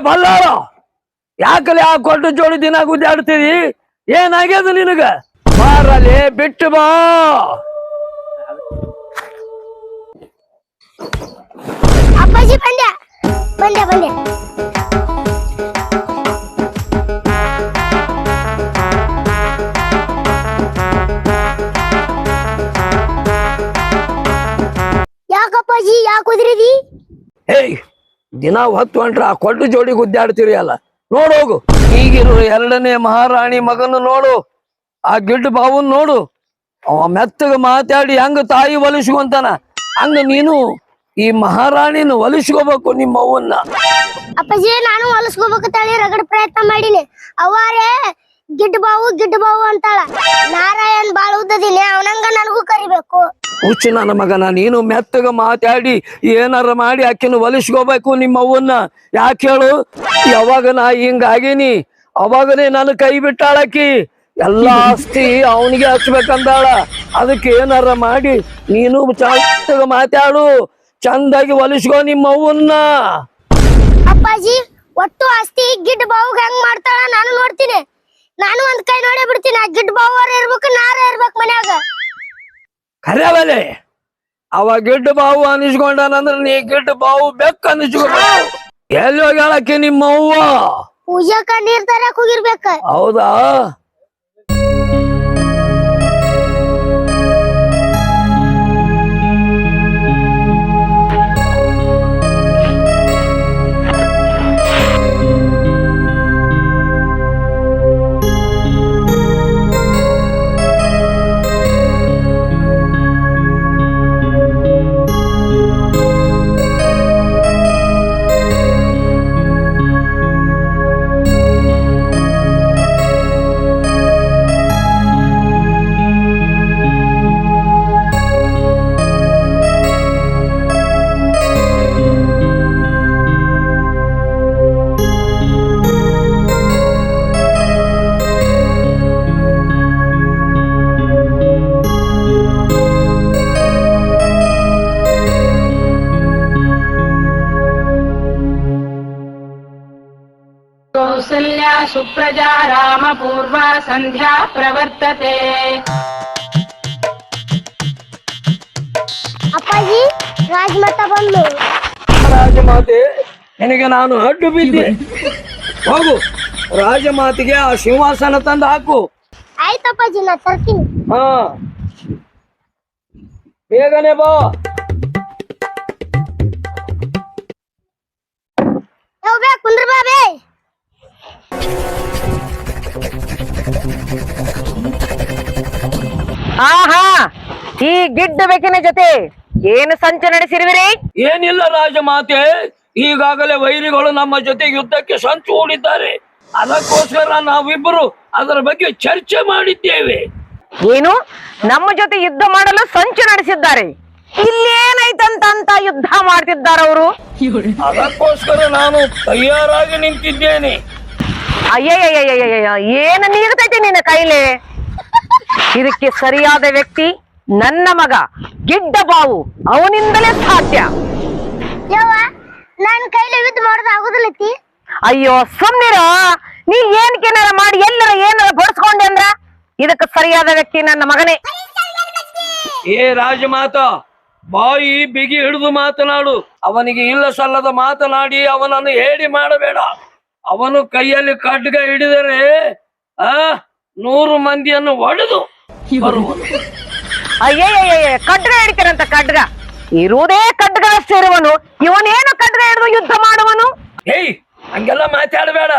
ಬಲ್ಲಾಳ ಯಾಕಲೆ ಆ ಕೊಟ್ಟು ಜೋಡಿ ದಿನ ಗುದ್ದಾಡ್ತೀರಿ? ಏನಾಗ್ಯದ ನಿನಗ? ಬಾರಲ್ಲಿ ಬಿಟ್ಟು ಬಾ. ಅಪ್ಪಾಜಿ ಬಂದೆ ಬಂದೆ ಬಂದೆ ಯಾಕಪ್ಪಾಜಿ ಯಾಕೆ ಕುದ್ರಿದಿ ಹೇಯ್ ದಿನ ಹೊತ್ತು ಹೊಂಟ್ರ ಆ ಕೊಟ್ಟು ಜೋಡಿ ಗುದ್ದಾಡ್ತೀರಿ ಅಲ್ಲ. ನೋಡೋಗು ಈಗಿರೋ ಎರಡನೇ ಮಹಾರಾಣಿ ಮಗನ ನೋಡು. ಆ ಗಿಡ್ಡ ಬಾವನ್ ನೋಡು. ಅವ ಮೆತ್ತಗ ಮಾತಾಡಿ ಹಂಗ ತಾಯಿ ಒಲಿಸ್ಕೊಂತಾನ ಹಂಗ ನೀನು ಈ ಮಹಾರಾಣಿನ ಒಲಿಸ್ಕೋಬೇಕು ನಿಮ್ಮ ಅವನ್ನ ಅಪ್ಪಾಜಿ, ನಾನು ಹೊಲಸ್ಕೋಬೇಕಂತೇಳಿ ರಗಡ ಪ್ರಯತ್ನ ಮಾಡಿನಿ. ಅವಾರೇ ಗಿಡ್ಡ ಬಾವು ಗಿಡ್ಡ ಬಾವು ಅಂತಾಳ. ನಾರಾಯಣ್ ಬಾಳ ಉದ್ದದಿನಿ, ಅವನಂಗ ನನಗೂ ಕರಿಬೇಕು. ಹುಚ್ಚು ನನ್ನ ಮಗನ, ನೀನು ಮೆತ್ತಗ ಮಾತಾಡಿ, ಏನಾರ ಮಾಡಿ ಆಕಿನ ಒಲಿಸ್ಕೋಬೇಕು ನಿಮ್ಮ ಅವ್ವನ್ನ. ಯಾಕೆ ಹೇಳು? ಯಾವಾಗ ನಾ ಹಿಂಗಾಗೀನಿ? ಅವಾಗನೇ ನಾನು ಕೈ ಬಿಟ್ಟಾಳಕಿ ಎಲ್ಲ ಆಸ್ತಿ ಅವನಿಗೆ ಹಚ್ಬೇಕಂದಾಳ. ಅದಕ್ಕೆ ಏನಾರ ಮಾಡಿ, ನೀನು ಮೆತ್ತಗ ಮಾತಾಡು. ಚಂದಾಗಿ ಒಲಿಸ್ಕೋ ನಿಮ್ಮ ಅವ್ವನ್ನ. ಅಪ್ಪಾಜಿ, ಒಟ್ಟು ಆಸ್ತಿ ಗಿಡ್ ಬಾವು ಹೆಂಗ್ ಮಾಡ್ತಾಳ? ನಾನು ನೋಡ್ತೀನಿ. ನಾನು ಒಂದ್ ಕೈ ನೋಡೇ ಬಿಡ್ತೀನಿ. ಆ ಬಾವು ಇರ್ಬೇಕು, ನಾರ ಇರ್ಬೇಕು ಮನ್ಯಾಗ. ಕರೆಯವಲೆ ಅವ ಗಿಡ್ಡ ಬಾವು ಅನಿಸ್ಕೊಂಡಾನಂದ್ರ ನೀ ಗಿಡ್ಡ ಬಾವು ಬೆಕ್ಕ ಅನಿಸ್ಕೊಂಡ. ಎಲ್ಲಿ ಹೋಗ್ಯಾಳಕ್ಕೆ ನಿಮ್ಮ ಅವ್ವ? ಪೂಜಾಕ ನೀರ್ ತರಕ್ ಹೋಗಿರ್ಬೇಕ ಹೌದಾ? सुप्रजा रामपूर्वा सन्ध्या प्रवर्तते ಅಪ್ಪಾಜಿ ರಾಜಮತ ಬಂದು ರಾಜಮಾತೆ ನಿನಗೆ ನಾನು ಅಡ್ಡು ಬಿದ್ದೆ ಹೋಗು ರಾಜಮಾತಿಗೆ ಆ ಸಿಂಹಾಸನ ತಂದು ಹಾಕು ಆಯ್ತಪ್ಪಾಜಿ ನಾ ತರ್ತೀನಿ ಹಾ ಬೇಗನೆ ಬಾ ಆಹಾ ಈ ಗಿಡ್ಡ ಬೆಕ್ಕಿನ ಜೊತೆ ಏನು ಸಂಚು ನಡೆಸಿರುವಿರಿ? ಏನಿಲ್ಲ ರಾಜಮಾತೆ ಈಗಾಗಲೇ ವೈರಿಗಳು ನಮ್ಮ ಜೊತೆ ಯುದ್ಧಕ್ಕೆ ಸಂಚು ಹೂಡಿದ್ದಾರೆ. ಅದಕ್ಕೋಸ್ಕರ ನಾವಿಬ್ಬರು ಅದರ ಬಗ್ಗೆ ಚರ್ಚೆ ಮಾಡಿದ್ದೇವೆ. ಏನು? ನಮ್ಮ ಜೊತೆ ಯುದ್ಧ ಮಾಡಲು ಸಂಚು ನಡೆಸಿದ್ದಾರೆ. ಇಲ್ಲೇನೈತಂತ ಅಂತ ಯುದ್ಧ ಮಾಡ್ತಿದ್ದಾರೆ ಅವರು ಅದಕ್ಕೋಸ್ಕರ ನಾನು ತಯಾರಾಗಿ ನಿಂತಿದ್ದೇನೆ. ಅಯ್ಯಯ್ಯಯ್ಯಯ್ಯಯ್ಯ ಏನ ನೀಗ್ತೈತಿ ನಿನ್ನ ಕೈಲಿ? ಇದಕ್ಕೆ ಸರಿಯಾದ ವ್ಯಕ್ತಿ ನನ್ನ ಮಗ ಗಿಡ್ಡ ಬಾವು ಅವನಿಂದಲೇ ಸಾಧ್ಯ. ಯವ್ವ ನನ್ನ ಕೈಲಿ ಯುದ್ಧ ಮಾಡೋದು ಆಗುದಿಲ್ಲತಿ ಅಯ್ಯೋ ಸುಮ್ಮನಿರ ನೀ ಏನ್ ಕೇನಾರ ಮಾಡಿ ಎಲ್ಲರ ಏನಾರ ಬಡಿಸ್ಕೊಂಡೆ ಅಂದ್ರ? ಇದಕ್ಕೆ ಸರಿಯಾದ ವ್ಯಕ್ತಿ ನನ್ನ ಮಗನೇ. ಏ ರಾಜಮಾತ ಬಾಯಿ ಬಿಗಿ ಹಿಡಿದು ಮಾತನಾಡು. ಅವನಿಗೆ ಇಲ್ಲ ಸಲ್ಲದ ಮಾತನಾಡಿ ಅವನನ್ನು ಹೇಳಿ ಮಾಡಬೇಡ. ಅವನು ಕೈಯಲ್ಲಿ ಖಡ್ಗ ಹಿಡಿದರೆ ಆ ನೂರು ಮಂದಿಯನ್ನು ಒಡೆದು ಬರುವನು. ಖಡ್ಗ ಹಿಡಿತಾರಂತ ಖಡ್ಗ ಇರುವುದೇ ಖಡ್ಗ ಸೇರುವನು ಇವನೇನು ಖಡ್ಗ ಹಿಡಿದು ಯುದ್ಧ ಮಾಡುವನು? ಏಯ್ ಹಂಗೆಲ್ಲ ಮಾತಾಡಬೇಡ.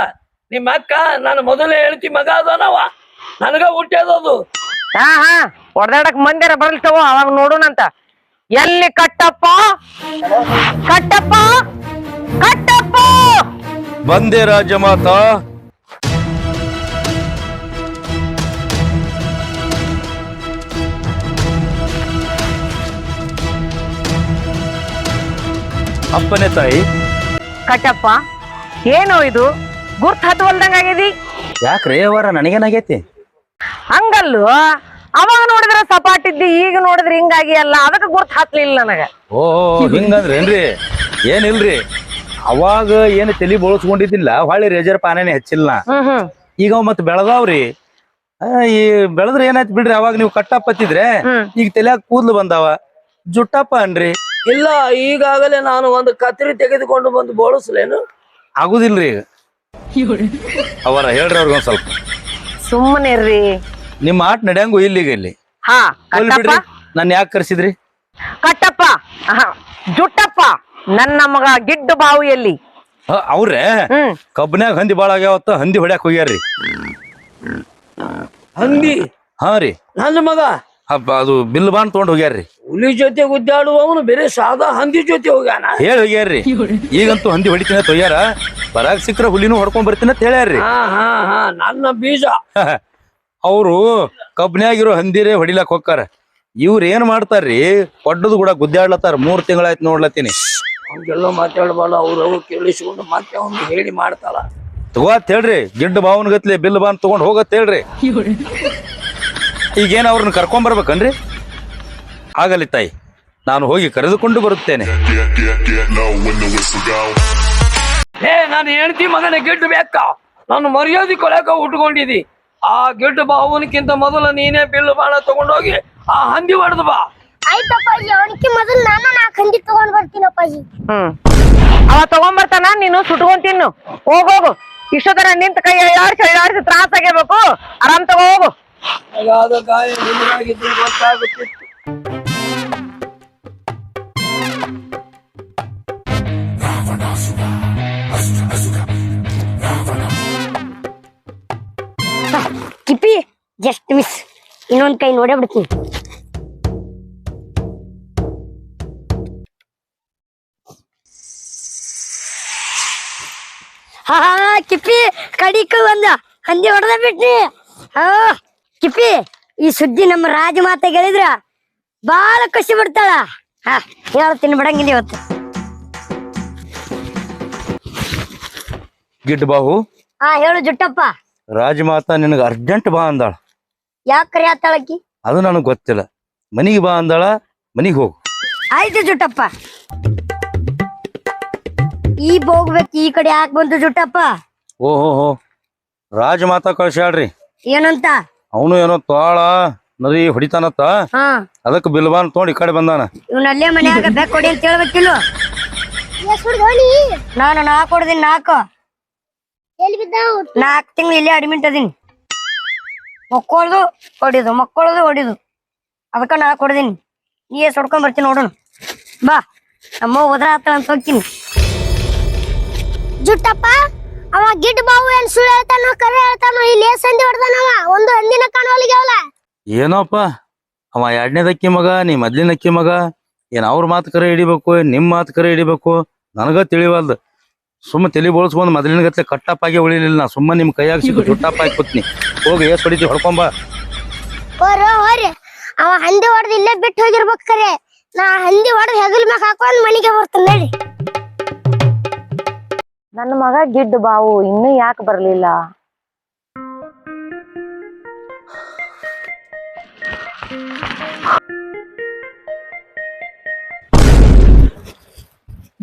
ನಿಮ್ಮ ಅಕ್ಕ ನಾನು ಮೊದಲೇ ಹೇಳ್ತಿ ಮಗ ಅದನವ. ನನಗ ಹುಟ್ಟೋದು ಹಾ ಹಾ ಹೊಡೆದಾಡಕ್ ಮಂದಿರ ಬರ್ತವ ಅವಾಗ ನೋಡೋಣಂತ. ಎಲ್ಲಿ ಕಟ್ಟಪ್ಪ ಕಟ್ಟಪ್ಪ? ಕಟ್ಟಪ್ಪ? ಬಂದೆ ರಾಜಮಾತ ಅಪ್ಪನೇ ತಾಯಿ. ಕಟ್ಟಪ್ಪ ಏನು ಇದು? ಗುರ್ತ್ ಹೊಲ್ದಂಗ ಆಗಿದಿ? ಯಾಕ್ರಿ ಅವರ ನನಗೇನಾಗೈತಿ? ಹಂಗಲ್ಲು? ಅವಾಗ ನೋಡಿದ್ರ ಸಪಾಟಿದ್ದಿ ಈಗ ನೋಡಿದ್ರ ಹಿಂಗಾಗಿ ಅಲ್ಲ. ಅದಕ್ಕೆ ಗುರ್ತ ಹತ್ಲಿಲ್ಲ ನನಗ. ಓ ಹಿಂಗಂದ್ರೇನ್ರಿ? ಏನಿಲ್ರಿ? ಅವಾಗ ಏನ್ ತಲಿ ಬೋಳ್ಸ್ಕೊಂಡಿದ್ದಿಲ್ಲ ಹೊಳ್ಳಿ ರೇಜರ್ ಪಾನೇನೆ ಹೆಚ್ಚಿಲ್ಲ. ಈಗ ಅವ್ ಮತ್ ಬೆಳದಾವ್ರಿ. ಈ ಬೆಳದ್ರ ಏನಾಯ್ತು ಬಿಡ್ರಿ ಅವಾಗ ನೀವು ಕಟ್ಟಪ್ಪ ಹತ್ತಿದ್ರೆ ಹ್ಮ್. ಈಗ ತಲೆಯಾಗ ಕೂದ್ಲು ಬಂದಾವ. ಜುಟ್ಟಪ್ಪ ಅನ್ರಿ. ಇಲ್ಲ ಈಗಾಗಲೇ ನಾನು ಒಂದು ಕತ್ರಿ ತೆಗೆದುಕೊಂಡು ಬಂದು ಬೋಳಿಸ್ಲೇನು? ಆಗುದಿಲ್ರಿ. ಈಗ ಅವರ ಹೇಳ್ರಿ ಅವ್ರಿಗೊಂದ್ ಸ್ವಲ್ಪ. ಸುಮ್ಮನೆ ರೀ ನಿಮ್ಮ ಆಟ ನಡೆಯಂಗು ಇಲ್ಲಿಗ ಇಲ್ಲಿ. ಹಾ ಹೋಗ್ಲಿ ಕಟ್ಟಪ್ಪ. ಯಾಕೆ ಕರ್ಸಿದ್ರಿ? ಕಟ್ಟಪ್ಪ. ಆಹಾ, ಜುಟ್ಟಪ್ಪ. ನನ್ನ ಮಗ ಗಿಡ್ಡ ಬಾವಿಯಲ್ಲಿ. ಅವ್ರೆ? ಕಬ್ಬನಾಗ ಕಬ್ಬನ್ಯಾಗ ಹಂದಿ ಬಾಳ ಆಗ್ಯಾವತ್ತ ಹಂದಿ ಹೊಡ್ಯಾಕ್ ಹೋಗ್ಯಾರ್ರಿ. ಹಂದಿ? ಹಾ ರೀ. ನನ್ನ ಮಗ? ಹಬ್ಬ ಅದು ಬಿಲ್ ಬಾಂಡ್ ತೊಗೊಂಡ್ ಹೋಗ್ಯಾರ್ರಿ. ಹುಲಿ ಜೊತೆ ಗುದ್ದಾಡುವವನು ಬೇರೆ ಸಾದಾ ಹಂದಿ ಜೊತೆ ಹೋಗ್ಯಾನ? ಹೇಳಿ ಹೋಗ್ಯಾರ್ರಿ. ಈಗಂತೂ ಹಂದಿ ಹೊಡಿತೀನಿ ಅಂತ ಹೋಗ್ಯಾರ. ಬರಾಗ್ ಸಿಕ್ಕ್ರ ಹುಲಿನೂ ಹೊಡ್ಕೊಂಡ್ ಬರ್ತೀನಿ ಅಂತ ಹೇಳ್ಯಾರ್ರಿ. ಹಾ ಹಾ ಹಾ ನನ್ನ ಬೀಜ. ಅವರು ಕಬ್ನ್ಯಾಗಿರೋ ಹಂದಿರೇ ಹೊಡಿಲಕ್ ಹೋಗ್ತಾರ ಇವ್ರ ಏನ್ ಮಾಡ್ತಾರ್ರಿ? ಕೊಡ್ಡದು ಕೂಡ ಗುದ್ದಾಡ್ಲತ್ತಾರ. ಮೂರ್ ತಿಂಗಳಾಯ್ತು ನೋಡ್ಲತ್ತೀನಿ. ಹಂಗೆಲ್ಲ ಮಾತಾಡಬಾರ್ದು ಅವ್ರು ಕೇಳಿಸಿಕೊಂಡು ಮತ್ತೆ ಅವ್ನು ಹೇಳಿ ಮಾಡ್ತಾರ ತಗೋತ್ ಹೇಳ್ರಿ ಗಿಡ್ಡ ಬಾವನ್ ಗತ್ಲೆ ಬಿಲ್ ಬಾನ್ ತಗೊಂಡ್ ಹೋಗತ್ ಹೇಳ್ರಿ. ಈಗೇನು ಅವ್ರನ್ನ ಕರ್ಕೊಂಡ್ ಬರ್ಬೇಕನ್ರಿ? ಆಗಲಿ ತಾಯಿ ನಾನು ಹೋಗಿ ಕರೆದುಕೊಂಡು ಬರುತ್ತೇನೆ. ಏ ನಾನು ಹೆಂಡತಿ ಮಗನ ಗಿಡ್ಡು ಬೇಕ? ನಾನು ಮರ್ಯಾದೆ ಕೊಳಕ ಉಟ್ಕೊಂಡಿದ್ದಿ ಆ ಗಿಡ್ಡು ಬಾವನಕ್ಕಿಂತ ಮೊದಲು ನೀನೇ ಬಿಲ್ ಬಾಣ ತಗೊಂಡೋಗಿ ಆ ಹಂದಿ ಹೊಡೆದು ಬಾ. ಆಯ್ತಪ್ಪಾಜಿ ಅವನಿಗೆ ಮೊದಲು ನಾನು ನಾಲ್ಕು ಹಂದಿ ತಗೊಂಡ್ ಬರ್ತೀನಿ ಅಪ್ಪಾಜಿ ಹ್ಮ್. ಅವ ತಗೊಂಬರ್ತಾನ ನೀನು ಸುಟ್ಕೊಂಡ್ ತಿನ್ನು. ಹೋಗೋಗು ಇಷ್ಟೊತ್ತರ ನಿಂತ ಕೈ ಎಳ್ಳಾಡ್ಸಿ ಎಳ್ಳಾಡ್ಸಿ ತ್ರಾಸ ಆಗ್ಯಬೇಕು. ಆರಾಮ್ ತಗೋ ಹೋಗು. ಹಾಗಾದ ಗಾಯ ನಿಮಗಾಗಿದ್ದು ಗೊತ್ತಾಗುತ್ತಿತ್ತು. ಕಿಪಿ ಜಸ್ಟ್ ಮಿಸ್ ಇನ್ನೊಂದ್ ಕೈ ನೋಡೇ ಬಿಡ್ತೀನಿ. ಹಾ ಕಿಪ್ಪಿ ಕಡಿಕ ಒಂದ. ಹಂದಿ ಹೊಡೆದ ಬಿಟ್ನಿ. ಹಾ ಕಿಪ್ಪಿ ಈ ಸುದ್ದಿ ನಮ್ಮ ರಾಜ ಮಾತೆ ಹೇಳಿದ್ರ ಬಾಳ ಖುಷಿ ಬಿಡ್ತಾಳ ಹಾ ಹೇಳ್ತೀನಿ ಬಿಡಂಗಿಲ್ಲ ಇವತ್ತು. ಗಿಡ್ ಬಾಹು. ಹಾ ಹೇಳು ಜುಟ್ಟಪ್ಪ. ರಾಜಮಾತಾ ನಿನಗ ಅರ್ಜೆಂಟ್ ಬಾ ಅಂದಾಳ. ಯಾಕೆ ಕರಿಯಾತಾಳಕಿ ಅದು ನನಗ್ ಗೊತ್ತಿಲ್ಲ. ಮನಿಗೆ ಬಾ ಅಂದಾಳ ಮನಿಗ್ ಹೋಗು. ಆಯ್ತು ಜುಟ್ಟಪ್ಪ. ಈ ಹೋಗ್ಬೇಕು ಈ ಕಡೆ ಯಾಕೆ ಬಂತು ಜುಟ್ಟಪ್ಪ? ಓಹೋ ರಾಜ ಮಾತಾ ಕಳ್ಸ್ಯಾಡ್ರಿ ಏನಂತ? ಅವನು ಏನೋ ತೋಳ ನದಿ ಹೊಡಿತಾನತ್ತ? ಹಾ. ಅದಕ್ಕೆ ಬಿಲ್ವಾನ್ ತೊಗೊಂಡ್ ಈ ಕಡೆ ಬಂದಾನ. ಇವನಲ್ಲೇ ಮನ್ಯಾಗ ಬೆಕ್ ಕೊಡಿ ಅಂತ ಹೇಳ್ಬೇಕಿಲ್ಲ ನಾನು ನಾಲ್ಕು ಕೊಡ್ದೀನಿ ನಾಲ್ಕು. ನಾಲ್ಕು ತಿಂಗಳು ಇಲ್ಲೇ ಅಡ್ಮಿಂಟ್ ಅದೀನಿ. ಮಕ್ಕಳದು ಹೊಡಿದು ಮಕ್ಕಳದು ಹೊಡಿದು. ಅದಕ್ಕ ನಾ ಕೊಡ್ದೀನಿ. ನೀ ಎಷ್ಟು ಹೊಡ್ಕೊಂಡ್ ಬರ್ತೀನಿ ನೋಡೋಣ. ಬಾ. ನಮ್ಮ ಹೋದ್ರ ಆತ ಅಂತ ಹೋಗ್ತೀನಿ. ಜುಟ್ಟಪ್ಪ. ಅವ ಗಿಡ್ ಬಾವು ಏನ್ ಸುಳ್ಳು ಹೇಳ್ತಾನೋ ಕರೆ ಹೇಳ್ತಾನೋ ಇಲ್ಲಿ ಏಸ್ ಹಂದಿ ಹೊಡ್ದಾನವ ಒಂದು ಹಂದಿನ ಕಾಣೋಲಿಗೆ ಅವಲ. ಏನೋಪ್ಪ? ಅವ ಎರಡನೇದಕ್ಕಿ ಮಗ ನೀ ಮೊದ್ಲಿನಕ್ಕಿ ಮಗ. ಏನ್ ಅವ್ರ ಮಾತು ಕರೆ ಹಿಡಿಬೇಕು ನಿಮ್ ಮಾತು ಕರೆ ಹಿಡಿಬೇಕು? ನನಗ ತಿಳಿವಲ್ದು. ಸುಮ್ಮ ತಲೆ ಬೋಳ್ಸ್ಕೊಂಡ್ ಮೊದಲಿನ ಗತ್ಲೆ ಕಟ್ಟಪ್ಪ ಆಗಿ ಉಳಿಲಿಲ್ಲ ನಾ. ಸುಮ್ಮ ನಿಮ್ ಕೈಯಾಗ ಸಿಕ್ಕು ಜುಟ್ಟಪ್ಪ ಆಗಿ ಕೂತ್ನಿ. ಹೋಗಿ ಏಸ್ ಹೊಡಿತಿ ಹೊಡ್ಕೊಂಬ ಹೋರ ಹೋರಿ. ಅವ ಹಂದಿ ಹೊಡೆದು ಇಲ್ಲೇ ಬಿಟ್ಟು ಹೋಗಿರ್ಬೇಕು ಕರೆ. ನಾ ಹಂದಿ ಹೊಡೆದು ಹೆಗಲ್ ಮ್ಯಾಗ ಹಾಕೊಂಡ್ ಮನೆಗೆ ಬರ್ತಾನೆ ನಡಿ. ನನ್ನ ಮಗ ಗಿಡ್ಡ ಬಾವು ಇನ್ನು ಯಾಕೆ ಬರಲಿಲ್ಲ?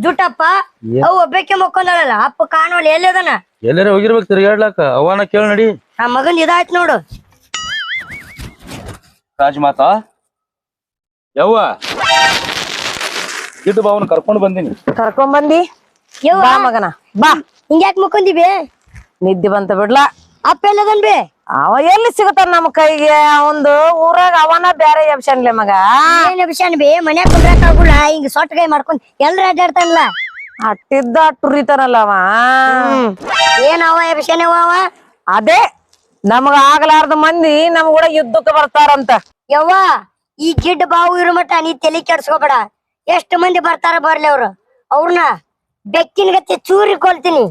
ಜುಟ್ಟಪ್ಪ? ಅವು ಒಬ್ಬಕ್ಕೆ ಮಕ್ಕೊಂದಳಲ್ಲ ಅಪ್ಪ ಕಾಣೋಲ್ಲ ಎಲ್ಲದನ ಎಲ್ಲಾರ ಹೋಗಿರ್ಬೇಕು ತಿರ್ಗಾಡ್ಲಾಕ ಅವನ ಕೇಳ ನಡಿ. ಆ ಮಗನ್ ಇದಾಯ್ತು ನೋಡು. ರಾಜಮಾತಾ ಯವ್ವ? ಗಿಡ್ಡ ಬಾವನ್ ಕರ್ಕೊಂಡು ಬಂದಿನಿ. ಕರ್ಕೊಂಡ್ ಬಂದಿ? ಯವ್ವ ಬಾ ಮಗನ ಬಾ. ಹಿಂಗ್ಯಾಕ್ ಮುಕ್ಕೊಂದಿವಿ? ನಿದ್ದೆ ಬಂತ ಬಿಡ್ಲಾ. ಅಪ್ಪ ಎಲ್ಲದನ್ ಬಿ ಅವ ಎಲ್ಲಿ ಸಿಗತಾನ ನಮ್ಮ ಕೈಗೆ? ಒಂದು ಊರಾಗ ಅವನ ಬ್ಯಾರೆ ಎಬ್ಸನ್ಲೆ ಮಗ. ಏನ್ ಅಭಿಷಾನ್ ಬೇ? ಮನ್ಯಾಗ ಕುಂದ್ರಾಕ ಆಗುಲ್ಲ. ಹಿಂಗ್ ಸೊಟ್ಟ ಕೈ ಮಾಡ್ಕೊಂಡ್ ಎಲ್ರ ಅಡ್ಡಾಡ್ತಾನಲ್ಲ. ಅಟ್ಟಿದ್ದ ಅಟ್ಟುರಿತಾನಲ್ಲ ಅವ. ಏನ್ ಅವ ಅಭಿಷಾನ್ ಅವ ಅವ? ಅದೇ ನಮಗ ಆಗ್ಲಾರ್ದ ಮಂದಿ ನಮ್ ಕೂಡ ಯುದ್ಧಕ್ಕೆ ಬರ್ತಾರಂತ. ಯವ್ವ ಈ ಗಿಡ್ಡ ಬಾವು ಇರೋ ಮಟ್ಟ ನೀ ತಲೆ ಕೆಡ್ಸ್ಕೊಬೇಡ. ಎಷ್ಟ್ ಮಂದಿ ಬರ್ತಾರ ಬರ್ಲಿ ಅವ್ರು? ಅವ್ರನ್ನ? ಬೆಕ್ಕಿನ ಗತ್ತೆ ಚೂರಿ ಕೊಲ್ತೀನಿ.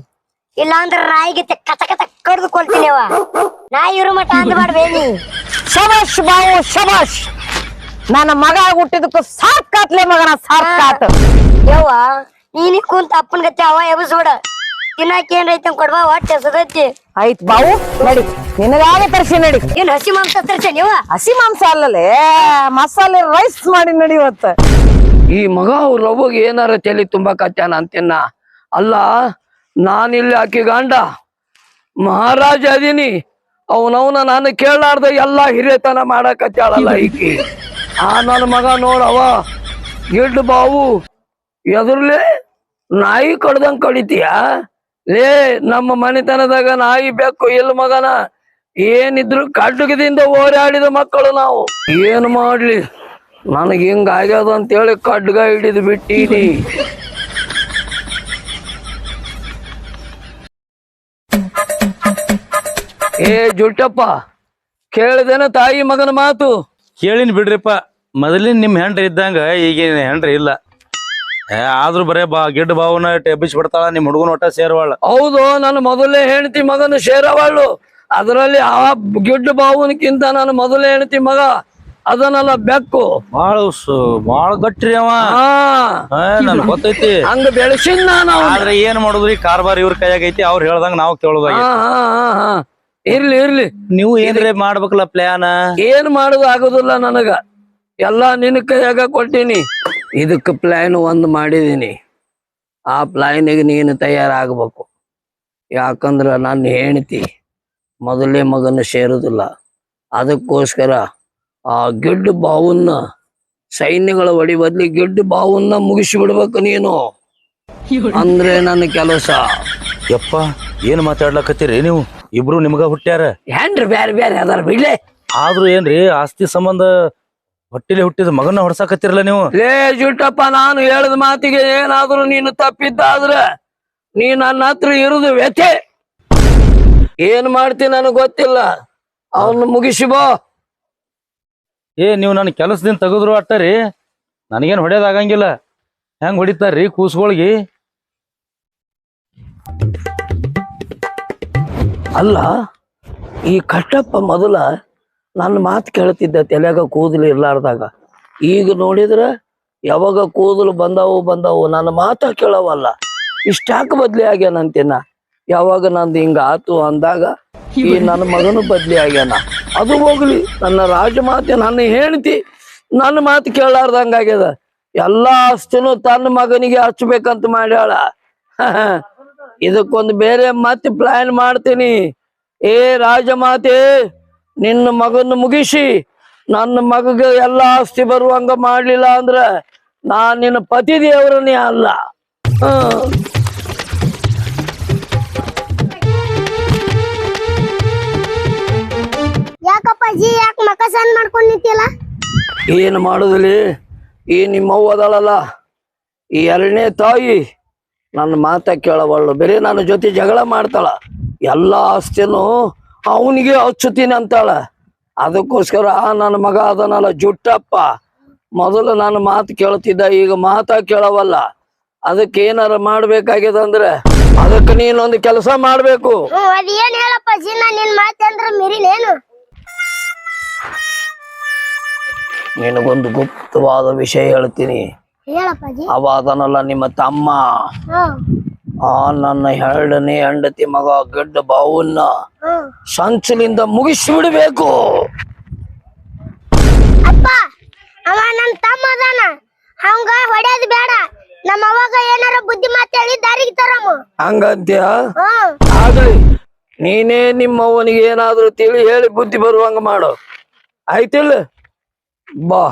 ಇಲ್ಲ ಅಂದ್ರೆ ನಾಯಿ ಗತ್ತೆ ಕತ ಕತ ಕಡ್ದು ಕೊಲ್ತೀನಿ ಅವ ನಾಯಿ ಇರೋ ಮಠ ಅಂದ್ ಮಾಡ್ಬೇನಿ ಶಬಾಷ್ ಬಾವು ಶಬಾಷ್. ನನ್ನ ಮಗ ಹುಟ್ಟಿದಕ್ಕೂ ಸಾಕಾತ್ಲೆ ಮಗನ ಸಾಕಾತ್ ಯವ್ವ ನೀನಿ ಕುಂತ ಅಪ್ಪನ ಗತ್ತೆ ಅವ ಎಬಸೋಡ ತಿನ್ನಕ್ಕೆ ಏನ್ ಐತೆ ಕೊಡ್ಬಾ ಹೊಟ್ಟೆ ಸದೈತಿ ಆಯ್ತು ಬಾವು ನಡಿ. ನಿನಗಾಗ ತರಿಸಿ ನಡಿ. ಏನ್ ಹಸಿ ಮಾಂಸ ತರ್ಸೇನ್ ನೀವ ಹಸಿ ಮಾಂಸ ಅಲ್ಲಲೇ ಮಸಾಲೆ ರೈಸ್ ಮಾಡಿ ನಡಿ ಇವತ್ತ. ಈ ಮಗ ಅವ್ರ ಲವ್ವಗೆ ಏನಾರ ತಲೆ ತುಂಬಾಕತ್ಯಾನ ಅಂತಿನ್ನ ಅಲ್ಲ ನಾನಿಲ್ಲಿ ಆಕಿ ಗಂಡ ಮಹಾರಾಜ ಅದೀನಿ ಅವನವನ ನಾನು ಕೇಳಾರ್ದ ಎಲ್ಲಾ ಹಿರಿಯತನ ಮಾಡಕತ್ತಾಳಲ್ಲ ಈಕಿ. ಆ ನನ್ನ ಮಗ ನೋಡವ ಗಿಡ್ ಬಾವು ಎದುರ್ಲೆ ನಾಯಿ ಕಡ್ದಂಗ್ ಕಡಿತೀಯ ಲೇ ನಮ್ಮ ಮನೆತನದಾಗ ನಾಯಿ ಬೇಕು ಇಲ್ಲ ಮಗನ ಏನಿದ್ರು ಕಡ್ಡಗದಿಂದ ಓಡಾಡಿದ ಮಕ್ಕಳು ನಾವು. ಏನು ಮಾಡ್ಲಿ? ನನಗೆ ಹಿಂಗ ಆಗ್ಯದ ಅಂತೇಳಿ ಕಡ್ಗ ಹಿಡಿದು ಬಿಟ್ಟೀನಿ. ಏ ಜುಟ್ಟಪ್ಪ ಕೇಳಿದೇನ ತಾಯಿ ಮಗನ ಮಾತು? ಕೇಳಿನ್ ಬಿಡ್ರಿಪ್ಪ ಮೊದಲಿನ ನಿಮ್ ಹೆಂಡ್ರಿ ಇದ್ದಂಗ ಈಗಿನ ಹೆಂಡ್ರಿ ಇಲ್ಲ. ಏ ಆದ್ರೂ ಬರೇ ಬಾ ಗಿಡ್ಡ ಬಾವನ ಎಬ್ಬಿಸಿ ಬಿಡ್ತಾಳ ನಿಮ್ ಹುಡುಗನ ಒಟ್ಟ ಸೇರ್ವಾಳ. ಹೌದು ನಾನು ಮೊದಲೇ ಹೆಂಡತಿ ಮಗನ ಸೇರವಾಳು. ಅದರಲ್ಲಿ ಆ ಗಿಡ್ಡ ಬಾವನಕ್ಕಿಂತ ನಾನು ಮೊದಲೇ ಹೆಂಡತಿ ಮಗ ಅದನ್ನಲ್ಲ ಬೆಕ್ಕು. ಬಾಳ ಬಾಳ ಗಟ್ರಿ ಅವ. ನನ್ ಗೊತ್ತೈತಿ. ಹಂಗ ಬೆಳೆಸಿದ್ ನಾನು. ಆದ್ರೆ ಏನ್ ಮಾಡುದ್ರಿ? ಕಾರ್ಬಾರ್ ಇವ್ರ ಕೈಯಾಗ ಐತಿ ಅವ್ರು ಹೇಳ್ದಂಗ ನಾವ್ ಕೇಳೋದಾಗಿ. ಇರ್ಲಿ ಇರ್ಲಿ. ನೀವು ಏನ್ರಿ ಮಾಡ್ಬೇಕಲ್ಲ ಪ್ಲಾನ್ ಏನ್ ಮಾಡುದು ಆಗುದಿಲ್ಲ ನನಗ. ಎಲ್ಲಾ ನಿನ್ನ ಕೈಯಾಗ ಕೊಟ್ಟಿನಿ. ಇದಕ್ಕೆ ಪ್ಲಾನ್ ಒಂದ್ ಮಾಡಿದೀನಿ. ಆ ಪ್ಲಾನಿಗೆ ನೀನು ತಯಾರಾಗಬೇಕು. ಯಾಕಂದ್ರ ನನ್ನ ಹೆಂಡತಿ ಮೊದಲೇ ಮಗನ ಸೇರುದಿಲ್ಲ. ಅದಕ್ಕೋಸ್ಕರ ಆ ಗೆಡ್ಡು ಬಾವುನ್ನ ಸೈನ್ಯಗಳ ಒಡಿ ಬದ್ಲಿ ಗೆಡ್ಡು ಬಾವುನ್ನ ಮುಗಿಸಿ ಬಿಡ್ಬೇಕು ನೀನು. ಅಂದ್ರೆ ನನ್ನ ಕೆಲಸ. ಯಪ್ಪ ಏನ್ ಮಾತಾಡ್ಲಕತ್ತೀರಿ ನೀವು? ಇಬ್ರು ನಿಮ್ಗ ಹುಟ್ಟ್ಯಾರ? ಹೆಂಡ್ರಿ ಬ್ಯಾರೆ ಬ್ಯಾರೆ ಅದಾರ ಬಿಡ್ಲೆ. ಆದ್ರೂ ಏನ್ರಿ ಆಸ್ತಿ ಸಂಬಂಧ ಹೊಟ್ಟಿಲಿ ಹುಟ್ಟಿದ ಮಗನ ಹೊಡ್ಸಾಕತ್ತಿರಲ್ಲ ನೀವು? ಲೇ ಜುಟ್ಟಪ್ಪ ನಾನು ಹೇಳಿದ ಮಾತಿಗೆ ಏನಾದ್ರೂ ನೀನು ತಪ್ಪಿದ್ದಾದ್ರೆ ನೀ ನನ್ನ ಹತ್ರ ಇರುದು ವ್ಯಥೆ. ಏನ್ ಮಾಡ್ತೀನಿ ನನಗೆ ಗೊತ್ತಿಲ್ಲ. ಅವನ್ನ ಮುಗಿಸಿ ಬಾ. ಏ ನೀವು ನನ್ನ ಕೆಲಸದಿಂದ ತೆಗೆದ್ರು ಅಟ್ಟರಿ ನನಗೇನು ಹೊಡೆಯೋದಾಗಂಗಿಲ್ಲ ಹೆಂಗೆ ಹೆಂಗ್ ಹೊಡಿತಾರ್ರಿ ಕೂಸ್ಗಳಿಗೆ? ಅಲ್ಲ ಈ ಕಟ್ಟಪ್ಪ ಮೊದಲ ನನ್ನ ಮಾತು ಕೇಳ್ತಿದ್ದ ತಲೆಯಾಗ ಕೂದಲು ಇರ್ಲಾರ್ದಾಗ. ಈಗ ನೋಡಿದ್ರೆ ಯಾವಾಗ ಕೂದಲು ಬಂದಾವು ಬಂದಾವು ನನ್ನ ಮಾತ ಕೇಳವಲ್ಲ. ಇಷ್ಟಾಕ ಬದ್ಲಿ ಆಗ್ಯಾನಂತೇನ? ಯಾವಾಗ ನಂದು ಹಿಂಗ ಆತು ಅಂದಾಗ ಈ ನನ್ನ ಮಗನು ಬದ್ಲಿ ಆಗ್ಯಾನ. ಅದು ಹೋಗ್ಲಿ. ನನ್ನ ರಾಜಮಾತೆ ನನ್ನ ಹೆಂಡತಿ, ನನ್ನ ಮಾತು ಕೇಳಾರ್ದಂಗ ಆಗ್ಯದ. ಎಲ್ಲಾ ಆಸ್ತಿನೂ ತನ್ನ ಮಗನಿಗೆ ಹಚ್ಬೇಕಂತ ಮಾಡ್ಯಾಳ. ಇದಕ್ಕೊಂದು ಬೇರೆ ಮತ್ತೆ ಪ್ಲಾನ್ ಮಾಡ್ತೀನಿ. ಏ ರಾಜಮಾತೆ ನಿನ್ನ ಮಗನ ಮುಗಿಸಿ. ನನ್ನ ಮಗಗೆ ಎಲ್ಲ ಆಸ್ತಿ ಬರುವಂಗ ಮಾಡ್ಲಿಲ್ಲ ಅಂದ್ರ ನಾ ನಿನ್ನ ಪತಿ ದೇವರನೇ ಅಲ್ಲ. ಹ್ಮ್. ಯಾಕಪ್ಪಾಜಿ ಯಾಕೆ ಮಕಸನ್ ಮಾಡ್ಕೊಂಡ್ ನಿಂತಿಲ್ಲ ಏನು ಮಾಡುದಿಲ್ಲ ಈ ನಿಮ್ಮವ್ವ ಅವ್ವದಳಲ್ಲ ಈ ಎರಡನೇ ತಾಯಿ ನನ್ನ ಮಾತ ಕೇಳವಳ್ಳು ಬೇರೆ ನನ್ನ ಜೊತೆ ಜಗಳ ಮಾಡ್ತಾಳ. ಎಲ್ಲ ಆಸ್ತಿನೂ ಅವನಿಗೆ ಹಚ್ಚುತ್ತೀನಿ ಅಂತಾಳ. ಅದಕ್ಕೋಸ್ಕರ ಆ ನನ್ನ ಮಗ ಅದನಲ್ಲ ಜುಟ್ಟಪ್ಪ. ಮೊದಲು ನಾನು ಮಾತು ಕೇಳ್ತಿದ್ದ ಈಗ ಮಾತ ಕೇಳವಲ್ಲ. ಅದಕ್ಕೆ ಏನಾರ ಮಾಡ್ಬೇಕಾಗ್ಯದ ಅಂದ್ರೆ ಅದಕ್ಕೆ ನೀನೊಂದು ಕೆಲಸ ಮಾಡ್ಬೇಕು. ಅದೇನ್ ಹೇಳಪ್ಪ ಜಿನ್ನ ನಿನ್ ಮಾತೆ ಅಂದ್ರ ನಿನಗೊಂದು ಗುಪ್ತವಾದ ವಿಷಯ ಹೇಳ್ತೀನಿ. ಅವ ಅದನಲ್ಲ ನಿಮ್ಮ ತಮ್ಮ. ಆ ನನ್ನ ಎರಡನೇ ಹೆಂಡತಿ ಮಗ ಗಡ್ಡ ಬಾವನ್ನ ಸಂಚಲಿಂದ ಮುಗಿಸಿ ಬಿಡಬೇಕು. ಅಪ್ಪ ಅವ ನನ್ನ ತಮ್ಮ ಅದಾನ. ಅವಂಗ ಹೊಡ್ಯೋದ್ ಬೇಡ. ನಮ್ಮ ಅವಾಗ ಏನಾರ ಬುದ್ಧಿ ಮಾತು ಹೇಳಿ ದಾರಿಗೆ ತರಮ್ಮ ಹಂಗಂತ್ಯ? ಹ್ಮ್ ಆಗ್ಲಿ ನೀನೇ ನಿಮ್ಮ ಅವನಿಗೆ ಏನಾದ್ರೂ ತಿಳಿ ಹೇಳಿ ಬುದ್ಧಿ ಬರುವಂಗ ಮಾಡು. ಆಯ್ತಿಲ್ಲ? ಬಾ